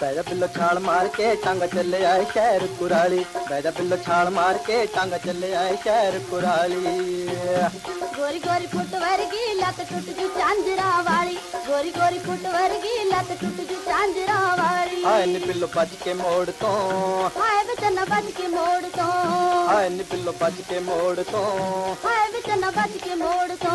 బెద పిల్ల ఛాళ మార్ కే టంగ చెల్లె ఆయ శహర్ కురాలి. బెద పిల్ల ఛాళ మార్ కే టంగ చెల్లె ఆయ శహర్ కురాలి. గోరి గోరి పుట్ట వరగి లత చుట్టుచు చాంజరా వాళి గోరి గోరి పుట్ట వరగి లత చుట్టుచు చాంజరా వాళి ఆయన్ని పిల్ల బతికే మోడుతో. హాయ్ విచన బతికే మోడుతో. ఆయన్ని పిల్ల బతికే మోడుతో. హాయ్ విచన బతికే మోడుతో.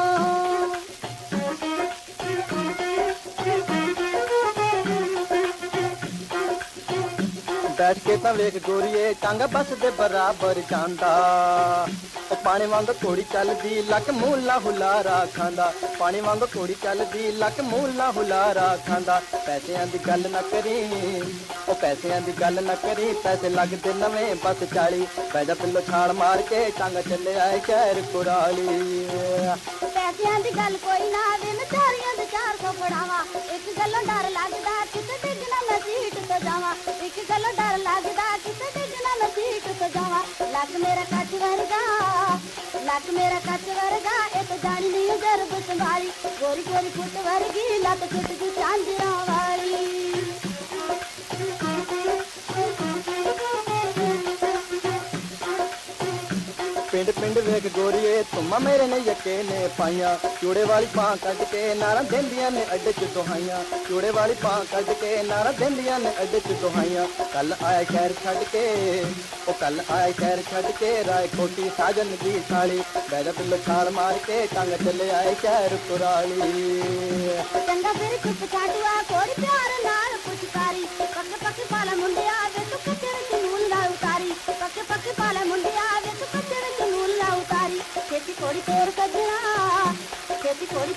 ਬੈਠ ਕੇ ਤਾਂ ਵੇਖ ਗੋਰੀਏ, ਟੰਗ ਬੱਸ ਦੇ ਬਰਾਬਰ ਜਾਂਦਾ। ਉਹ ਪਾਣੀ ਵਾਂਗ ਘੋੜੀ ਚੱਲਦੀ, ਲੱਕ ਮੂਲਾ ਹੁਲਾਰਾ ਖਾਂਦਾ ਪਾਣੀ ਵਾਂਗ ਘੋੜੀ ਚੱਲਦੀ, ਲੱਕ ਮੂਲਾ ਹੁਲਾਰਾ ਖਾਂਦਾ ਪੈਸਿਆਂ ਦੀ ਗੱਲ ਨਾ ਕਰੀ, ਉਹ ਪੈਸਿਆਂ ਦੀ ਗੱਲ ਨਾ ਕਰੀ। ਪੈਸੇ ਲੱਗਦੇ ਨਵੇਂ ਬਸ 40 ਬੈਜਾ ਪਿੱਲੋ ਛਾਲ ਮਾਰ ਕੇ ਟੰਗ ਚੱਲਿਆ ਸ਼ਹਿਰ ਕੁਰਾਲੀ। ਪੈਸਿਆਂ ਦੀ ਗੱਲ ਕੋਈ ਨਾ ਆਵੇ ਨਚਾਰੀਆਂ ਦੇ 400 ਫੜਾਵਾ। ਇੱਕ ਗੱਲੋਂ ਡਰ ਲੱਗਦਾ जावा एक गलो डर लाग दा किसे देखना न पीठ सजावा लाख मेरा कच वर्गा लाख मेरा कच वर्गा एक जानी नहीं गर्भ संभाली गोरी गोरी फुट वर्गी लत गुट गुट चांदी रावा ਪਿੰਡ ਪਿੰਡ ਵੇਖ ਗੋਰੀਏ, ਤੁਮਾ ਮੇਰੇ ਨੇ ਯਕੀਨੇ ਪਾਈਆਂ। ਚੂੜੇ ਵਾਲੀ ਪਾਂ ਕੱਢ ਕੇ ਨਾਰਾਂ ਦਿੰਦੀਆਂ ਨੇ ਅੱਡੇ ਚ ਦੁਹਾਈਆਂ। ਚੂੜੇ ਵਾਲੀ ਪਾਂ ਕੱਢ ਕੇ ਨਾਰਾਂ ਦਿੰਦੀਆਂ ਨੇ ਅੱਡੇ ਚ ਦੁਹਾਈਆਂ। ਕੱਲ ਆਇਆ ਖੈਰ ਛੱਡ ਕੇ, ਉਹ ਕੱਲ ਆਇਆ ਖੈਰ ਛੱਡ ਕੇ, ਰਾਏ ਕੋਟੀ ਸਾਜਨ ਦੀ ਥਾਲੀ ਬੈਜਾ ਪਿੱਲੋ ਛਾਲ ਮਾਰ ਕੇ ਟੰਗ ਚੱਲੇ ਆਏ ਸ਼ਹਿਰ ਕੁਰਾਲੀ। ਚੰਗਾ ਫਿਰ ਚੁੱਪ ਛਾਟੂਆ ਕੋਰੀ ਪਿਆਰ ਨਾਲ ਪੁਚਕਾਰੀ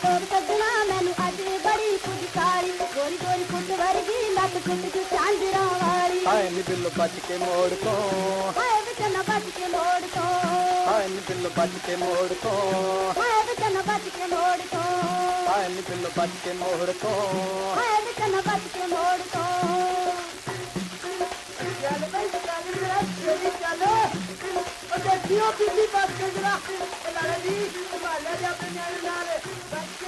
ਤੋਰ ਕੱਢਣਾ ਮੈਨੂੰ ਅੱਜ ਬੜੀ ਪੁਚਕਾਰੀ ਗੋਰੀ ਗੋਰੀ ਫੁੱਟ ਵਰਗੀ ਲੱਤ ਟੁੱਟ ਜੂ ਚਾਂਦਰਾ ਵਾਲੀ। ਹਾਏ ਨੀ ਬਿੱਲੋ ਬਚ ਕੇ ਮੋੜ ਤੋਂ। ਹਾਏ ਵਿੱਚ ਨਾ ਬਚ ਕੇ ਮੋੜ ਤੋਂ। ਹਾਏ ਨੀ ਬਿੱਲੋ ਬਚ ਕੇ ਮੋੜ ਤੋਂ। ਹਾਏ ਵਿੱਚ ਨਾ ਬਚ ਕੇ ਮੋੜ ਤੋਂ। ਹਾਏ ਨੀ ਬਿੱਲੋ ਬਚ ਕੇ ਮੋੜ ਤੋਂ। ਹਾਏ ਵਿੱਚ ਨਾ ਬਚ ਕੇ ਮੋੜ ਤੋਂ। ਚੱਲ ਬਈ ਚੱਲ ਮੇਰਾ ਛੇਤੀ ਚੱਲ ਉਹ ਦੇਖਿਓ ਬੀਬੀ ਬਚ ਕੇ ਜਰਾ। ਲਾਲਾ ਜੀ ለዲያቆን ያርዳል ባጭ